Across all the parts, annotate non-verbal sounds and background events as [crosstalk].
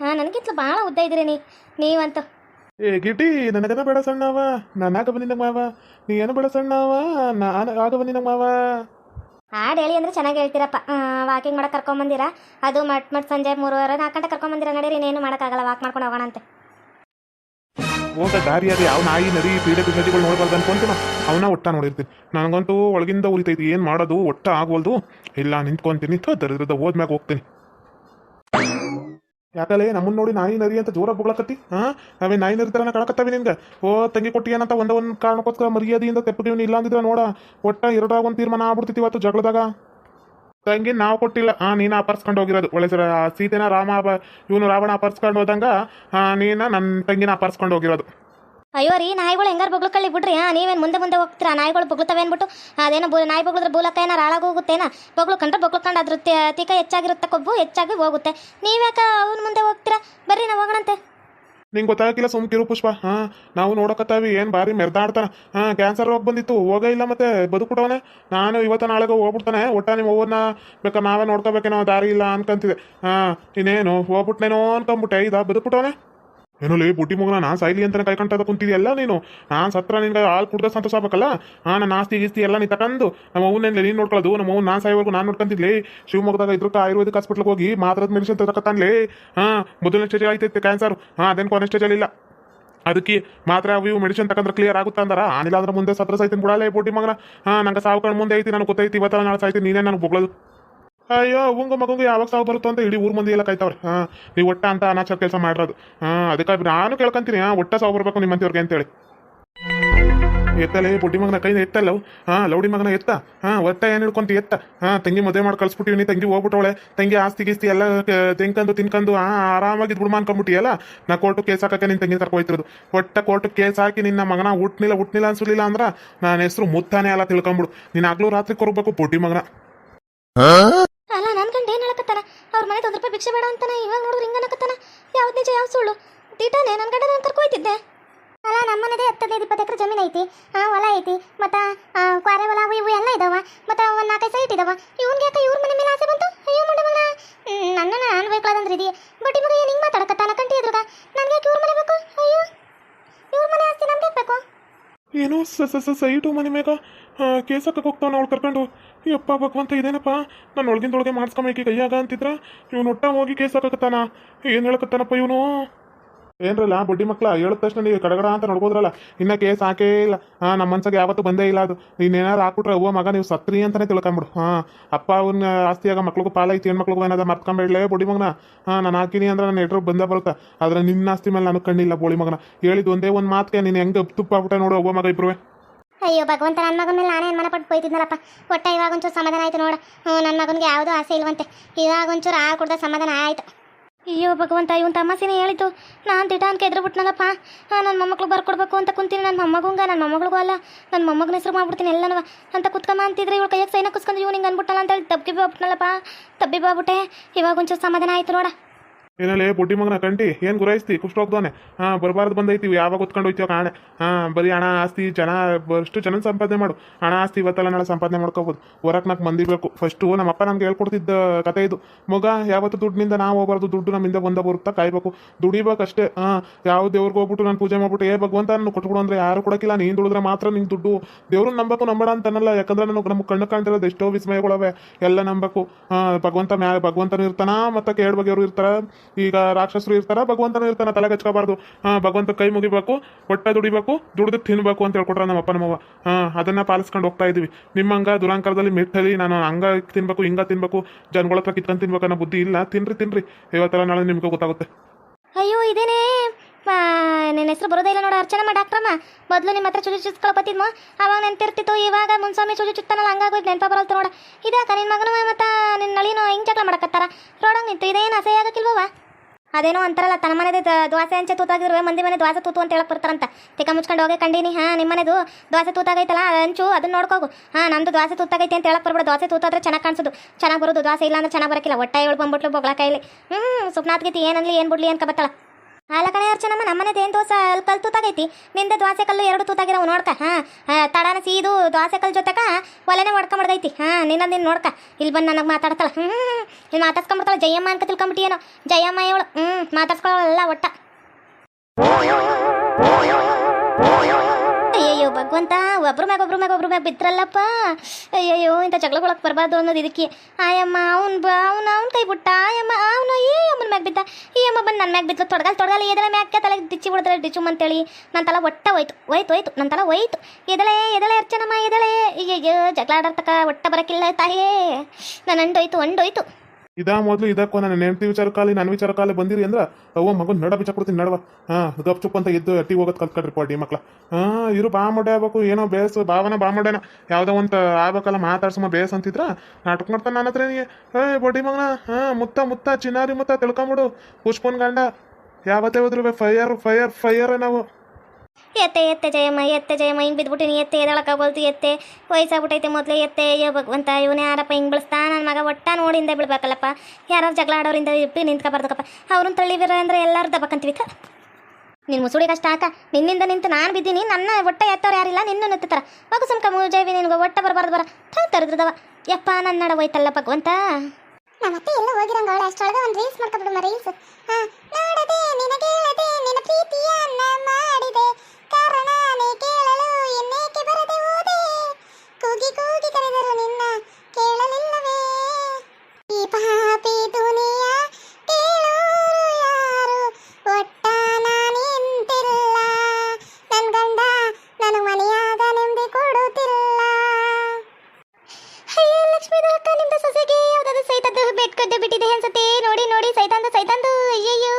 ಹಾಂ ನನಗಿಂತಲೂ ಭಾಳ ಉದ್ದ ಇದ್ರಿ ನೀ ನೀವಂತ. ಏ ಗಿಟಿ ನನಗನ ಬೇಡ ಸಣ್ಣವ. ನಾನು ಆಗ ಬಂದಿನ ಮಾವ. ನೀ ಏನು ಬೇಡ ಸಣ್ಣವ. ನಾನು ಆಗ ಬಂದಿನ ಮಾವ. ಹಾಡು ಹೇಳಿ ಅಂದ್ರೆ ಚೆನ್ನಾಗಿ ಹೇಳ್ತೀರಪ್ಪ. ವಾಕಿಂಗ್ ಮಾಡಕ್ ಕರ್ಕೊಂಬಂದಿರ ಅದು ಮಟ್ ಮಟ್ ಸಂಜೆ ಮೂರುವರೆ ನಾಲ್ಕು ಗಂಟೆ ಕರ್ಕೊಂಬಂದಿರ ನಡೀರಿ ಇನ್ನೇನು ಮಾಡೋಕ್ಕಾಗಲ್ಲ ವಾಕ್ ಮಾಡ್ಕೊಂಡು ಹೋಗೋಣ ಅಂತ. ಹೋದ ದಾರಿ ಅದು ಯಾವ ನಾಯಿ ನರಿ ಪೀಡೆ ಪಿಸಜಿಗಳು ನೋಡ್ಬಾರ್ದು ಅನ್ಕೊಂತೀನೋ ಅವನ್ನ ಒಟ್ಟ ನೋಡಿರ್ತೀನಿ. ನನಗಂತೂ ಒಳಗಿಂದ ಉರಿತೈತಿ ಏನು ಮಾಡೋದು ಒಟ್ಟ ಆಗ್ವಲ್ದು. ಇಲ್ಲ ನಿಂತ್ಕೊಂತೀನಿ. ದರಿದ್ರದ ಹೋದ್ಮ್ಯಾಗ ಹೋಗ್ತೀನಿ. ಯಾಕಲೆ ನಮ್ಮನ್ನ ನೋಡಿ ನಾಯಿ ನರಿ ಅಂತ ಜೋರ ಬುಗ್ಳಕತ್ತಿ? ಹಾ? ನಾವೇ ನಾಯಿ ನರಿ ತರನ ಕಳಕತ್ತವಿ ನಿನ್ಗೆ? ಓ ತಂಗಿ ಕೊಟ್ಟಿಯೇನಂತ ಒಂದ ಒಂದು ಕಾರಣಕ್ಕೋಸ್ಕರ ಮರ್ಯಾದೆಯಿಂದ ತೆಪ್ಪಗಿವ್ನಿ ಇಲ್ಲ ಅಂದಿದ್ರೆ ನೋಡ ಒಟ್ಟ ಎರಡಾಗ ಒಂದು ತೀರ್ಮಾನ ಆಗ್ಬಿಡ್ತಿತ್ತು ಇವತ್ತು ಜಗಳದಾಗ. ತಂಗಿ ನಾವು ಕೊಟ್ಟಿಲ್ಲ. ಆ ನೀನ ಅಪರ್ಸ್ಕೊಂಡು ಹೋಗಿರೋದು. ಒಳ್ಳೆ ಸರ ಸೀತೆನ ರಾಮ ಇವನು ರಾವಣ ಅಪರ್ಸ್ಕೊಂಡು ಹೋದಂಗ ಆ, ನೀನ ನನ್ನ ತಂಗಿನ ಅಪರ್ಸ್ಕೊಂಡು ಹೋಗಿರೋದು. ಅಯ್ಯೋ ರೀ, ನಾಯಿಗಳು ಹೆಂಗಾರು ಬಗ್ಲಕಳ್ಳಿ ಬಿಡ್ರಿ ಹಾಂ ನೀವೇನು ಮುಂದೆ ಮುಂದೆ ಹೋಗ್ತೀರಾ? ನಾಯಿಗಳು ಬಗ್ಲುತ್ತವೆ ಅಂದ್ಬಿಟ್ಟು ಅದೇನೋ ಬು, ನಾಯಿ ಬೊಗಳಿದ್ರೆ ಬೂಲಕ್ಕ ಏನಾರು ಹಾಳಾಗೋಗುತ್ತೇನ ಬಗ್ಲು ಕಂಡ, ಅದ್ರ ತೀಕ ಹೆಚ್ಚಾಗಿರುತ್ತೆ, ಕೊಬ್ಬು ಹೆಚ್ಚಾಗಿ ಹೋಗುತ್ತೆ. ನೀವ್ಯಾಕ ಅವನ ಮುಂದೆ ಹೋಗ್ತೀರಾ? ಬರ್ರಿ, ನಾವು ಹೋಗೋಣಂತೆ. ನಿಂಗೆ ಗೊತ್ತಾಗಿಲ್ಲ ಸುಮ್ಕಿರು ಪುಷ್ಪ. ಹಾ, ನಾವು ನೋಡಕತ್ತಾವಿ, ಏನು ಭಾರಿ ಮೆರ್ದಾಡ್ತಾನ. ಹಾ ಕ್ಯಾನ್ಸರ್ ರೋಗ ಬಂದಿತ್ತು, ಹೋಗೇ ಇಲ್ಲ ಮತ್ತೆ ಬದುಕ್ಬಿಟ್ಟವನೆ. ನಾನು ಇವತ್ತ ನಾಳೆಗೆ ಹೋಗ್ಬಿಡ್ತಾನೆ, ಒಟ್ಟ ನಿಮ್ಮ ಅವ್ವನ್ನ ಬೇಕಾ ನಾವೇ ನೋಡ್ಕೋಬೇಕೇನೋ ದಾರಿ ಇಲ್ಲ ಅನ್ಕಂತಿದೆ. ಹಾ, ಇನ್ನೇನು, ಹೋಗ್ಬಿಟ್ನೇನೋ ಅನ್ಕೊಂಬಿಟ್ಟೆ, ಇದಾ ಬದುಕ್ಬಿಟ್ಟವನೆ. ಏನೋ ಲೇ ಬುಟ್ಟಿ ಮಗನ ನಾನು ಸಾಯ್ಲಿ ಅಂತ ಕೈಕೊಂತ ಕುಂತಿದ್ಯಲ್ಲ ನೀನು. ನಾನು ಸತ್ರ ನಿನ್ಗೆ ಹಾಲು ಕುಡ್ದ ಸಂತೋಷ ಆಗಬೇಕಲ್ಲ? ಹಾ ನಾನು ಆಸ್ತಿ ಗೀಸ್ತಿ ಎಲ್ಲ ನೀ ತಕಂದು. ನಮ್ಮ ಅವ್ವನ್ನೇನು ನೀನು ನೋಡ್ಕೊಳ್ಳೋದು ನಮ್ಮ ಅವ್ನು ನಾನು ಸಾಯೋವರೆಗೂ ನಾನು ನೋಡ್ಕೊಂತಿದ್ಲಿ ಶಿವಮೊಗ್ಗದಾಗ ಇದ್ರಕ್ಕೆ ಆಯುರ್ವೇದಿಕ್ ಹಾಸ್ಪಿಟ್ಲ್ಗೆ ಹೋಗಿ ಮಾತ್ರದ ಮೆಡಿಸಿನ್ ತಗೋತಾನ್ಲೇ ಹಾ ಮೊದಲನೇ ಸ್ಟೇಜ್ ಆಯ್ತೈತೆ ಕ್ಯಾನ್ಸರ್ ಹಾ ಅದೇನು ಕೊನೆ ಸ್ಟೇಜಲ್ಲಿ ಇಲ್ಲ. ಅದಕ್ಕೆ ಮಾತ್ರ ಅವು ಮೆಡಿಸಿನ್ ತಗೊಂಡ್ರೆ ಕ್ಲಿಯರ್ ಆಗುತ್ತೆ ಅಂದಾರ? ಆನಿಲ್ಲ ಅಂದ್ರೆ ಮುಂದೆ ಸತ್ರ ಸಾಯ್ತೀನಿ ಬಿಡಲ್ಲ ಬೋಟಿ ಮಗನ. ಹಾ ನಂಗೆ ಸಾವು ಮುಂದೆ ಐತಿ, ನನಗೆ ಗೊತ್ತೈತಿ, ಇವತ್ತಲ್ಲ ನಾಳೆ ಸಾಯ್ತೀನಿ, ನೀನೇ ನನಗೆ ಬೊಗಳದು. ಅಯ್ಯೋ, ಉಂಗು ಮಗುಂಗು ಯಾವಾಗ ಸಾವು ಬರುತ್ತೋ ಅಂತ ಇಡೀ ಊರ್ ಮಂದಿ ಎಲ್ಲ ಕಾಯ್ತಾವ್ರೆ. ಹಾ ನೀವು ಒಟ್ಟ ಅಂತ ಅನಾಚಾರ ಕೆಲಸ ಮಾಡಿರೋದು. ಹಾ, ಅದಕ್ಕಾಗಿ ನಾನು ಕೇಳ್ಕೊಂತೀನಿ. ಹಾ, ಒಟ್ಟ ಸಾವು ಬರ್ಬೇಕು ಹೇಳಿ ಅಂತೇಳಿ. ಎತ್ತಲೇ ಬುಡ್ಡಿ ಮಗನ ಕೈನ ಎತ್ತಲ್ಲ ಹಾ, ಲೌಡಿ ಮಗನ ಎತ್ತ. ಹಾ, ಒಟ್ಟ ಏನು ಹಿಡ್ಕೊಂತ ಎತ್ತ. ಹಾ, ತಂಗಿ ಮದುವೆ ಮಾಡಿ ಕಳ್ಸ್ಬಿಟ್ಟಿವಿ ತಂಗಿ ಹೋಗ್ಬಿಟ್ಟವಳೆ. ತಂಗಿ ಆಸ್ತಿ ಗೀಸ್ತಿ ಎಲ್ಲ ತಿಂಕಂದು ತಿನ್ಕಂದು ಆ ಆರಾಮಾಗಿ ಬಿಡ್ಮ ಅನ್ಕೊಂಬಿಟ್ಟಿಯಲ್ಲ ನಾ ಕೋರ್ಟು ಕೇಸ್ ಹಾಕಕ್ಕೆ ನಿನ್ ತಂಗಿ ತರ್ಕ ಹೋಯ್ತಿರೋದು. ಒಟ್ಟ ಕೋರ್ಟು ಕೇಸ್ ಹಾಕಿ ನಿನ್ನ ಮಗನ ಹುಟ್ನಿಲ್ಲ ಹುಟ್ನಿಲ್ಲ ಅನ್ಸಲಿಲ್ಲ ಅಂದ್ರ ನನ್ನ ಹೆಸರು ಮುತ್ತಾನೆ ಎಲ್ಲ ತಿಳ್ಕೊಂಬಿಡು. ನೀನ್ ಆಗ್ಲೂ ರಾತ್ರಿ ಕೊರ್ಬೇಕು ಬುಡ್ಡಿ ಮಗನ. ಭಿಕ್ಷೆ ಬೇಡ ಅಂತಾನೆ, ಇವಾಗ ನೋಡಿದ್ರೆ ಹಿಂಗೆ ಅನ್ನಕತ್ತಾನ? ಯಾವ್ದು ನಿಜ ಯಾವ ಸುಳ್ಳು? ತೀಟಾನೆ ನನ್ನ ಗಂಡ ನಾನು ಕರ್ಕೊಯ್ತಿದ್ದೆ ಅಲ್ಲ, ನಮ್ಮನೇದೇ ಹತ್ತದೈದು ಇಪ್ಪತ್ತು ಎಕರೆ ಜಮೀನು ಐತಿ. ಆ, ಹೊಲ ಐತಿ. ಮತ್ತು ಕ್ವಾರೆ ಹೊಲ, ಅವು ಇವು ಎಲ್ಲ ಇದಾವ. ಮತ್ತು ಒಂದು ನಾಲ್ಕೈದು ಸೈಟ್ ಇದಾವ. ಇವ್ನಿಗೆ ಯಾಕೆ ಇವ್ರ ಮನೆ ಮೇಲೆ ಆಸೆ ಬಂತು? ಅಯ್ಯೋ, ಮಾಡ ಮಗ ನನ್ನನ್ನು ನಾನು ಬೈಕೊಳ್ಳೋದಂದ್ರೆ ಇದೆಯೇ. ಬಟ್ ಇವಾಗ ಏನು ಹಿಂಗೆ ಮಾತಾಡಕತ್ತಾನ ಕಂಟಿ ಎದುರುಗ? ನನಗೆ ಯಾಕೆ ಇವ್ರ ಮನೆ ಬೇಕು? ಅಯ್ಯೋ, ಇವ್ರ ಮನೆ ಆಸ್ತಿ ನಮ್ಗೆ ಬೇಕು? ಏನೋ ಸೈಟು ಮನೆ ಮೇಗ ಕೇಸಕ್ಕೆ ಹೋಗ್ತಾವ ಅವಳು ಕರ್ಕೊಂಡು. ಯಪ್ಪ ಭಗವಂತ, ಇದೇನಪ್ಪ? ನಾನು ಒಳಗಿಂದೊಳಗೆ ಮಾಡಿಸ್ಕೊಂಬೇಕಿ ಕೈಯಾಗ ಅಂತಿದ್ರ? ಇವ್ನು ಒಟ್ಟ ಹೋಗಿ ಕೇಸ್ ಹಾಕಕತ್ತಾನ? ಏನು ಹೇಳಕತ್ತಾನಪ್ಪ ಇವನು? ಏನ್ರಲ್ಲ, ಬಡ್ಡಿ ಮಕ್ಳ, ಹೇಳಿದ ತಕ್ಷಣ ನೀವು ಕಡಗಡ ಅಂತ ನೋಡ್ಬೋದ್ರಲ್ಲ? ಇನ್ನ ಕೇಸ್ ಹಾಕೇ ಇಲ್ಲ. ಹಾ ನಮ್ಮ ಮನ್ಸಾಗ ಯಾವತ್ತು ಬಂದೇ ಇಲ್ಲ ಅದು. ನೀನೇನಾರು ಹಾಕ್ಬಿಟ್ರೆ ಅವ್ವ ಮಗ ನೀವು ಸತ್ರಿ ಅಂತಾನೆ ತಿಳ್ಕೊಂಬಿಡು. ಹಾ, ಅಪ್ಪ ಅವನ ಆಸ್ತಿಯಾಗ ಮಕ್ಳಿಗೂ ಪಾಲೈತಿ ಹೆಣ್ಮಕ್ಳಿಗೂ ಏನಾದ ಮರ್ತ್ಕೊಂಬೇಡ್ಲೇ ಬುಡಿ ಮಗನ? ಹಾ, ನಾನು ಹಾಕಿನಿ ಅಂದ್ರೆ ನನ್ನ ಎಟ್ರು ಬಂದೇ ಬರುತ್ತೆ. ಆದ್ರೆ ನಿನ್ನ ಆಸ್ತಿ ಮೇಲೆ ನನಗೆ ಕಣ್ಣಿಲ್ಲ ಬೋಳಿ ಮಗನ. ಹೇಳಿದ್ದು ಒಂದೇ ಒಂದು ಮಾತಿಗೆ ನೀನು ಹೆಂಗೆ ತುಪ್ಪ ಆಗ್ಬಿಟ್ಟೆ ನೋಡು ಅವ್ವ ಮಗ ಇಬ್ರುವೆ. ಅಯ್ಯೋ, ಭಗವಂತ ನನ್ನ ಮಗನ ಮೇಲೆ ನಾನೇ ಅನುಮಾನ ಪಟ್ಟು ಬೈತಿದ್ನಲ್ಲಪ್ಪ ಒಟ್ಟ ಇವಾಗ ಒಂಚೂರು ಸಮಾಧಾನ ಆಯ್ತು ನೋಡ. ಹ್ಞೂ ನನ್ನ ಮಗನಿಗೆ ಯಾವುದೂ ಆಸೆ ಇಲ್ವಂತೆ. ಇವಾಗ ಒಂಚೂರು ಆ ಕುಡ್ದ ಸಮಾಧಾನ ಆಯ್ತು. ಅಯ್ಯೋ, ಭಗವಂತ ಇವನ್ ತಮ್ಮಸಿನೇ ಹೇಳಿತು ನಾನು ತಿಟ ಅಂತ ಎದ್ರು ಬಿಟ್ನಲ್ಲಪ್ಪ ಹಾಂ ನನ್ನ ಮೊಮ್ಮಕ್ಳು ಬರ್ಕೊಡ್ಬೇಕು ಅಂತ ಕುಂತೀನಿ. ನನ್ನ ಮೊಮ್ಮಗಂಗ ನನ್ನ ಮೊಮ್ಮಗಳಿಗೂ ಅಲ್ಲ. ನನ್ನ ಮೊಮ್ಮಗನ ಹೆಸರು ಮಾಡ್ಬಿಡ್ತೀನಿ ಎಲ್ಲನವ. ಅಂತ ಕುತ್ಕಮ್ಮ ಅಂತಿದ್ರೆ ಇವಳು ಕೈಯಾಗ ಸೈನ ಕುಸ್ಕೊಂಡು ಇವ್ನು ಹಿಂಗೆ ಅನ್ಬಿಟ್ಟಲ್ಲ ಅಂತ ಹೇಳಿ ತಬ್ಬಿ ಬಾಬಿಟ್ನಲ್ಲಪ್ಪ ತಬ್ಬಿ ಬಾಬಿಟ್ಟೆ ಇವಾಗ ಒಂಚೂರು ಸಮಾಧಾನ ಆಯ್ತು ನೋಡ. ಏನಲ್ಲೇ ಬುಡ್ಡಿ ಮಗನ ಕಂಟಿ ಏನು ಗುರಾಯಿಸ್ತಿ? ಕುಷ್ಟ ಹೋಗ್ದಾನೆ ಹಾಂ, ಬರಬಾರ್ದು ಬಂದೈತಿ, ಯಾವಾಗ ಹೊತ್ಕೊಂಡು ಹೋಯ್ತೀವ ಕಾಣೆ. ಹಾಂ, ಬರೀ ಹಣ ಆಸ್ತಿ, ಜನ, ಅಷ್ಟು ಜನ ಸಂಪಾದನೆ ಮಾಡು. ಹಣ ಆಸ್ತಿ ಇವತ್ತೆಲ್ಲ ನಾಳೆ ಸಂಪಾದನೆ ಮಾಡ್ಕೋಬೋದು. ಹೊರಕ್ಕೆ ನಾಲ್ಕು ಮಂದಿ ಬೇಕು. ಫಸ್ಟು ನಮ್ಮಪ್ಪ ನಮ್ಗೆ ಹೇಳ್ಕೊಡ್ತಿದ್ದ ಕತೆ ಇದು. ಮಗ, ಯಾವತ್ತು ದುಡ್ಡಿನಿಂದ ನಾವು ಹೋಗ್ಬಾರ್ದು, ದುಡ್ಡು ನಮ್ಮಿಂದ ಬಂದ ಬರುತ್ತಾ? ಕಾಯ್ಬೇಕು. ದುಡಿಬೇಕಷ್ಟೇ. ಹಾಂ, ಯಾವ ದೇವ್ರಿಗೆ ಹೋಗ್ಬಿಟ್ಟು ನಾನು ಪೂಜೆ ಮಾಡ್ಬಿಟ್ಟು, ಏ ಭಗವಂತ ನಾನು ಕೊಟ್ಬಿಡು ಅಂದ್ರೆ ಯಾರು ಕೊಡೋಕ್ಕಿಲ್ಲ. ನೀನು ದುಡಿದ್ರೆ ಮಾತ್ರ ನಿಂಗೆ ದುಡ್ಡು. ದೇವ್ರನ್ನ ನಂಬಕ್ಕೂ ನಂಬಡ ಅಂತನಲ್ಲ. ಯಾಕಂದ್ರೆ ನನಗೆ ನಮ್ಗೆ ಕಣ್ಣು ಕಾಣ್ತಿರೋದು ಎಷ್ಟೋ ವಿಸ್ಮಯಗಳವೆ. ಎಲ್ಲ ನಂಬಕು. ಭಗವಂತ ಮ್ಯಾ, ಭಗವಂತನೂ ಇರ್ತಾನ? ಮತ್ತು ಕೇಳ್ ಬಗೆಯವರು ಇರ್ತಾರ. ಈಗ ರಾಕ್ಷಸರು ಇರ್ತಾರ, ಭಗವಂತನ ಇರ್ತಾನ, ತಲೆ ಹಚ್ಕೋಬಾರ್ದು ಹಾಂ, ಭಗವಂತ ಕೈ ಮುಗಿಬೇಕು, ಹೊಟ್ಟೆ ದುಡಿಬೇಕು, ದುಡ್ದು ತಿನ್ಬೇಕು ಅಂತ ಹೇಳ್ಕೊಟ್ರ ನಮ್ಮ ಅಪ್ಪ ನಮ್ಮವ್ವ ಹಾಂ, ಅದನ್ನ ಪಾಲಿಸ್ಕೊಂಡು ಹೋಗ್ತಾ ಇದೀವಿ. ನಿಮ್ಮಂಗ ದುರಾಂಕಾರದಲ್ಲಿ ಮೆಟ್ಟಲಿ ನಾನು ಹಂಗ ತಿನ್ಬೇಕು, ಹಿಂಗ ತಿನ್ಬೇಕು ಜನಗಳ ಹತ್ರ ಕಿತ್ಕೊಂಡು ತಿನ್ಬೇಕು ಅನ್ನೋ ಬುದ್ಧಿ ಇಲ್ಲ. ತಿನ್ರಿ ತಿನ್ರಿ. ಇವತ್ತರ ನಾಳೆ ನಿಮ್ಗೆ ಗೊತ್ತಾಗುತ್ತೆ. ಅಯ್ಯೋ, ಇದೇನೇ ನಿನ್ನ ಹೆಸರು ಬರೋದೇ ಇಲ್ಲ ನೋಡ ಅರ್ಚನಮ್ಮ ಡಾಕ್ಟ್ರಮ್ಮ ಮೊದಲು ನಿಮ್ಮ ಹತ್ರ ಚುಚಿ ಚುಚ್ಕೊಳ ಬತ್ತಿದ್ಮೋ ಅವಾಗ ನೆನ್ತಿರ್ತಿತ್ತು ಇವಾಗ ಮುನ್ಸ್ವಾಮಿ ಚುಚಿ ಚುತ್ತಾನಲ್ಲ ಹಂಗಾಗೋಯ್ತು ನೆನಪ ಬರಲ್ತು ನೋಡ. ಇದಾಕ ನಿನ್ನ ಮಗನು ಮತ್ತು ನಿನ್ನ ನಳಿನೋ ಹಿಂಗೆ ಜಗಳ ಮಾಡಕತ್ತಾರ? ರೋಡಂಗೆ ನಿಂತು, ಇದೇನು ಅಸಹ್ಯ ಆಗಕ್ಕಿಲ್ವವ ಅದೇನೋ ಅಂತಾರಲ್ಲ, ತನ್ನ ಮನೆದೇ ದ್ವಾಸೆ ಅಂಚೆ ತೂತಾಗಿರುವ ಮಂದಿ ಮನೆ ದ್ವಾಸೆ ತೂತು ಅಂತ ಹೇಳಕ್ ಬರ್ತಾರಂತ. ತಿಕ್ಕ ಮುಚ್ಕೊಂಡು ಹೋಗಿ, ಕಂಡೀನಿ, ಹಾಂ ನಿಮ್ಮ ಮನೆದು ದ್ವಾಸೆ ತೂತಾಗೈತಲ್ಲ ಅಂಚು ಅದನ್ನ ನೋಡ್ಕೋಗು. ಹಾ, ನಮ್ದು ದ್ವಾಸೆ ತೂತಾಗೈತೆ ಅಂತ ಹೇಳಕ್ ಬರ್ಬಿಡು, ದ್ವಾಸೆ ತೂತಾದ್ರೆ ಚೆನ್ನಾಗಿ ಕಾಣಿಸೋದು. ಚೆನ್ನಾಗಿ ಬರೋದು, ದ್ವಾಸೆ ಇಲ್ಲ ಅಂದ್ರೆ ಚೆನ್ನಾಗಿ ಬರಕಿಲ್ಲ, ಒಟ್ಟ ಏಳು ಬಂದ್ಬಿಟ್ಲು, ಬೊಗಳ ಕೈಲಿ. ಹ್ಞೂ ಸುಪ್ನಾಥ್ ಗೀತಿ ಏನನ್ಲಿ ಏನು ಬಿಡ್ಲಿ ಅಂತ ಬತ್ತಾಳ. ಅಲ್ಲ ಕಣೆ ಅರ್ಚನಮ್ಮ, ನಮ್ಮನೆ ಏನು ದೋಸೆ ಅಲ್ಲಿ ಕಲ್ ತೂತಾಗೈತಿ. ನಿಂದೆ ದ್ವಾಸೆ ಕಲ್ಲು ಎರಡು ತೂತಾಗಿರವು ನೋಡ್ಕ, ಹಾಂ. ತಡಾನ ಸೀದು ದ್ವಾಸೆ ಕಲ್ಲು ಜೊತೆಕ ಒಲೆನೇ ಹೊಡ್ಕೊಂಬಿಡ್ದೈತಿ ಹಾಂ ನಿನ್ನ ನೀನು ನೋಡ್ಕ. ಇಲ್ಲಿ ಬಂದು ನನಗೆ ಮಾತಾಡ್ತಾಳ. ಹ್ಞೂ ಇಲ್ಲಿ ಮಾತಾಡ್ಸ್ಕೊಂಬಿಡ್ತಾಳ. ಜಯಮ್ಮ ಅಂತ ತಿಳ್ಕೊಂಬಿಟ್ಟಿ ಏನೋ ಜಯಮ್ಮ ಇವಳು. ಹ್ಞೂ ಮಾತಾಡ್ಸ್ಕೊಳ್ಳಲ್ಲ ಒಟ್ಟ. ಭಗವಂತ, ಒಬ್ರ ಮ್ಯಾಗ ಒಬ್ರ ಮ್ಯಾಗ ಒಬ್ರ ಮ್ಯಾಗ ಬಿದ್ರಲ್ಲಪ್ಪ. ಅಯ್ಯಯ್ಯೋ, ಇಂಥ ಜಗಳಗೊಳಕ್ಕೆ ಬರಬಾರ್ದು ಅನ್ನೋದು ಇದಕ್ಕೆ ಆಯಮ್ಮ, ಅವ್ನು ಬ, ಅವ್ನು, ಅವ್ನ ಕೈ ಬಿಟ್ಟ. ಆಯಮ್ಮ, ಅವನು ಏ ಅಮ್ಮನ ಮ್ಯಾಗ ಬಿದ್ದ. ಈ ಅಮ್ಮ ಬಂದು ನನ್ನ ಮ್ಯಾಗ ಬಿದ್ದು ತೊಡಗಲ್ ತೊಡಗಲ್, ಎದಲ ಮ್ಯಾಕೆ ತಲೆ ದಿಚ್ಚಿ ಬಿಡ್ತಾರೆ ಡಿಚುಮ್ ಅಂತೇಳಿ. ನನ್ನ ತಲೆ ಒಟ್ಟ ಹೋಯ್ತು ಹೋಯ್ತು ಹೋಯ್ತು ನನ್ನ ತಲೆ ಹೋಯ್ತು. ಎದಳೆ ಎದಳೆ ಅರ್ಚನಮ್ಮ ಎದಳೆ ಅಯ್ಯಯ್ಯೋ ಜಗಳ ಆಡರ್ತಕ ಒಟ್ಟ ಬರಕಿಲ್ಲ ತಾಯೇ. ನಾನು ಅಂಡೋಯ್ತು ಅಂಡೋಯ್ತು. ಇದಾ ಮೊದಲು ಇದಕ್ಕೋ ನನ್ನ ನೆನಪಿ ವಿಚಾರ ಕಾಲಿ, ನನ್ನ ವಿಚಾರ ಕಾಲಿ ಬಂದಿರಿ ಅಂದ್ರೆ, ಅವ್ವ ಮಗನ್ ನಡ ಬಿಚ್ಚ ಕೊಡ್ತೀನಿ ನಡವ. ಹಾ, ಗಪ್ ಚುಪ್ ಅಂತ ಇದ್ದು ಅಟ್ಟಿ ಹೋಗೋದು ಕಲ್ತ್ಕಡ್ರಿ ಪಾಡಿ ಮಕ್ಳ. ಹಾಂ, ಇರು ಬಾ ಮೊಡೆ ಆಗ್ಬೇಕು, ಏನೋ ಬೇಸ್, ಭಾವನ ಬಾ ಮೊಡೆನ ಯಾವುದೋ ಒಂದು ಆಗ್ಬೇಕಲ್ಲ, ಮಾತಾಡ್ಸಮ್ಮ ಬೇಸ್ ಅಂತಿದ್ರ, ನಾಟಕ ಮಾಡ್ತಾನೆ ನನ್ನ ಹತ್ರ ಏ, ಬಡ್ಡಿ ಮಗನ, ಹಾಂ, ಮುತ್ತ ಮುತ್ತ, ಚಿನ್ನಾರಿ ಮುತ್ತ ತಿಳ್ಕೊಂಬಿಡು. ಪುಷ್ಪನ್ ಗಂಡ, ಯಾವತ್ತೇ ಹೋದ್ರು ಫೈಯರ್ ಫೈಯರ್ ಫೈಯರ್ ನಾವು. ಎತ್ತೆ ಎತ್ತೆ ಜಯಮ್ಮ ಎತ್ತೆ ಜಯಮ್ಮ ಹಿಂಗೆ ಬಿದ್ಬಿಟ್ಟಿನಿ ಎತ್ತೆ ಎದಳಕ್ಕಾಗೋಲ್ತು ಎತ್ತೆ. ವಯಸ್ಸಾಗ್ಬಿಟ್ಟೈತೆ ಮೊದಲೇ ಎತ್ತೆ ಅಯ್ಯೋ ಭಗವಂತ, ಇವನೇ ಯಾರಪ್ಪ, ಹಿಂಗೆ ಬಳಸ್ತಾ? ನನ್ನ ಮಗ ಒಟ್ಟ ನೋಡಿಂದ ಬಿಡ್ಬೇಕಲ್ಲಪ್ಪ ಯಾರು ಜಗಳ ಆಡೋರಿಂದ ಇಪ್ಪಿ ನಿಂತ್ಕೊಬಾರ್ದಕ್ಕಪ್ಪ ಅವ್ರನ್ನ ತಳ್ಳಿವಿರ ಅಂದ್ರೆ ಎಲ್ಲರೂ ದಬಕ್ಕಂತೀವಿ ನಿನ್ನ ಮುಸುಳಿ ಕಷ್ಟ ಆಕ ನಿನ್ನಿಂದ ನಿಂತು ನಾನು ಬಿದ್ದೀನಿ. ನನ್ನ ಒಟ್ಟ ಎತ್ತವ್ರು ಯಾರಿಲ್ಲ. ನಿನ್ನೂ ನಿಂತಾರ ಮಗು ಸುಮ್ಕ ಮುಜೈವಿ ನಿನ್ಗೆ ಒಟ್ಟ ಬರಬಾರ್ದು ಬರ. ತರದ್ರದವ ಯಪ್ಪ ನನ್ನ ನಡ ಹೋಯ್ತಲ್ಲ ಭಗವಂತ. ನಮ್ಮತ್ತೆ ಎಲ್ಲ ಹೋಗಿರಂಗ ಅಷ್ಟೊಳಗ ಒಂದು ರೀಲ್ಸ್ ಮಾಡ್ಕೊಬಿಡು ರೀಲ್ಸ್ ಹಾ, ನೋಡದೆ, ನಿನಗೇಳದೆ, ನಿನ್ನ ಪ್ರೀತಿಯನ್ನ ಮಾಡಿದೆ ಅಕ್ಕ ನಿಮ್ದು ಸೊಸೆಗೆ? ಯಾವ್ದಾದ್ರು ಸೈತದ್ದು ಬೆಟ್ ಕದ್ದು ಬಿಟ್ಟಿದೆ ಅನ್ಸತ್ತೆ? ನೋಡಿ ನೋಡಿ ಸೈತಂದು ಸೈತಂದು ಅಯ್ಯಯ್ಯೋ.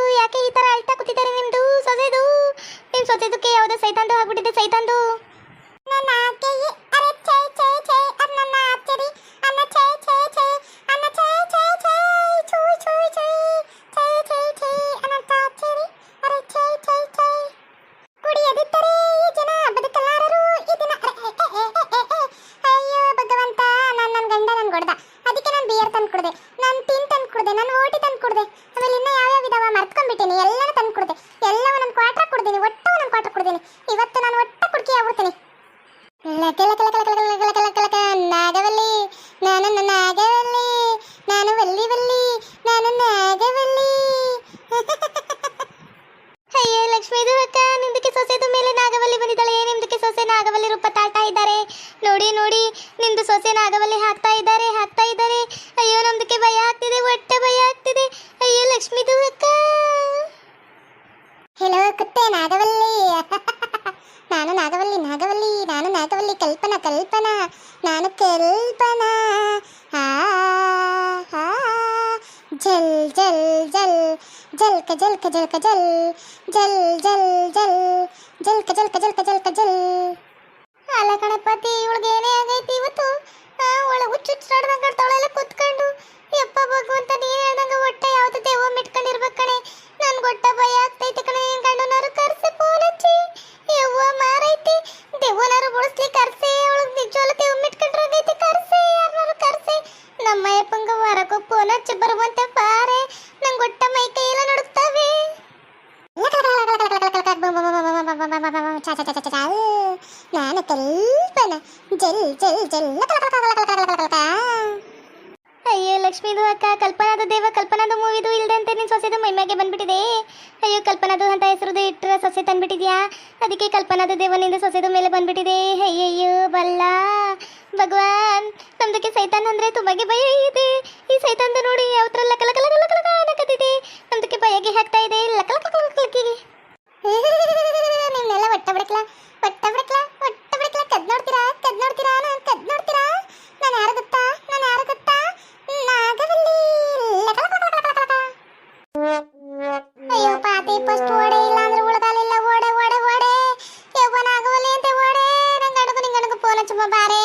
ನಿಮ್ದು ಸೊಸೆ ನಾಗವಲ್ಲಿ ಹಾಕ್ತಾ ಇದ್ದಾರೆ ಹಾಕ್ತಾ ಇದ್ದಾರೆ. ಅಯ್ಯೋ, ನಮ್ದಕ್ಕೆ ಭಯ ಆಗ್ತಿದೆ, ಒಟ್ಟೆ ಭಯ ಆಗ್ತಿದೆ. ಅಯ್ಯೋ ಲಕ್ಷ್ಮೀದು ಅಕ್ಕ ಹೆಲೋ ಕುತ್ತೆ ನಾಗವಲ್ಲಿ [laughs] ನಾನು ನಾಗವಲ್ಲಿ ನಾಗವಲ್ಲಿ ನಾನು ನಾಗವಲ್ಲಿ ಕಲ್ಪನಾ ಕಲ್ಪನಾ. ನಾನು ಕಲ್ಪನಾ. ಜಲ್ ಜಲ್ ಜಲ್. ಜಲ್ಕ ಜಲ್ಕ ಜಲ್ಕ, ಜಲ್. ಜಲ್ ಜಲ್ ಜಲ್. ಜಲ್ಕ ಜಲ್ಕ ಜಲ್ಕ ಜಲ್ಕ, ಜಲ್. ಅಲ್ಲ ಕಣಪತಿ ಇವಳಿಗೆ ಏನೇ ಆಗೈತಿ ಇವತ್ತು? ಹುಚ್ಚು ಹುಚ್ಚಾಡ್ದಂಗೆ ಆಡ್ತಾವಳೆಲ್ಲ ಕುತ್ಕೊಂಡು. ಯಪ್ಪ ನಾನು ಕಲ್ಪನಾ ಜಲ್ ಜಲ್ ಜಲ್ ಅಯ್ಯೋ ಲಕ್ಷ್ಮೀದು ಅಕ್ಕ ಕಲ್ಪನಾದು ದೇವ ಕಲ್ಪನಾದು ಮೂವಿದು ಇಲ್ದಂತೆ ನಿನ್ ಸೊಸೆದು ಮೈಮ್ಯಾಗೆ ಬಂದ್ಬಿಟ್ಟಿದೆ ಅಯ್ಯೋ ಕಲ್ಪನಾದು ಅಂತ ಹೆಸರುದು ಇಟ್ಟರೆ ಸೊಸೆ ತಂದ್ಬಿಟ್ಟಿದ್ಯಾ ಅದಕ್ಕೆ ಕಲ್ಪನಾದು ದೇವನಿಂದ ಸೊಸೆದು ಮೇಲೆ ಬಂದ್ಬಿಟ್ಟಿದೆ ಅಯ್ಯಯ್ಯೋ ಬಲ್ಲ ಭಗವಾನ್ ನಮ್ದಕ್ಕೆ ಸೈತಾನ್ ಅಂದ್ರೆ ತುಂಬಾಗೆ ಭಯ ಇದೆ ಈ ಸೈತಾನ್ದು ನೋಡಿ ಯಾವತ್ರ ಲಕ ಲಕ ಲಕ ಲಕ ಭಯಗೆ ಹಾಕ್ತಾ ಇದೆ ಲಕ [laughs] ನಿಮ್ನೆಲ್ಲ ಒಟ್ಟ ಬಿಡಕ್ಲ ಒಟ್ಟ ಬಿಡಕ್ಲ ಒಟ್ಟ ಬಿಡಕ್ಲ ಕದ್ ನೋಡ್ತೀರಾ ಕದ್ ನೋಡ್ತೀರಾ, ನಾನು ಕದ್ ನೋಡ್ತೀರಾ? ನಾನು ಯಾರು ಗೊತ್ತಾ? ನಾನು ಯಾರು ಗೊತ್ತಾ? ನಾಗವಲ್ಲಿ. ಅಯ್ಯೋ ಪಾತಿ ಫಸ್ಟ್ ಓಡೆ ಇಲ್ಲ ಅಂದ್ರೆ ಉಳ್ದಾಲಿಲ್ಲ ಓಡೆ ಓಡೆ ಓಡೆ. ಯವ್ವ ನಾಗವಲ್ಲಿ ಅಂತ ಓಡೆ. ನಂಗೆ ಅಡುಗು ನಿಂಗೆ ಅಡುಗು ಫೋನ್ ಹಚ್ಚುಮ್ಮ ಬಾರೆ.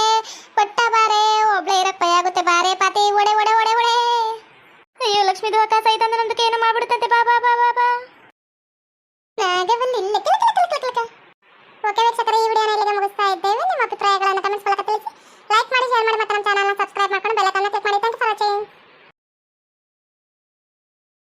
ಒಟ್ಟ ಬಾರೆ, ಒಬ್ಳೆ ಇರಕ್ಕೆ ಆಗುತ್ತೆ ಬಾರೆ. ಪಾತಿ ಓಡೆ ಓಡೆ ಓಡೆ ಓಡೆ. ಅಯ್ಯೋ ಲಕ್ಷ್ಮೀ ದುಃಖ ಸಹಿತ ಅಂದ್ರೆ ನಮ್ದಕ್ಕೆ ಏನೋ ಮಾಡ್ಬಿಡುತ್ತಂತೆ. ಬಾ ಬಾ ಬಾ ಬಾ ಬಾ.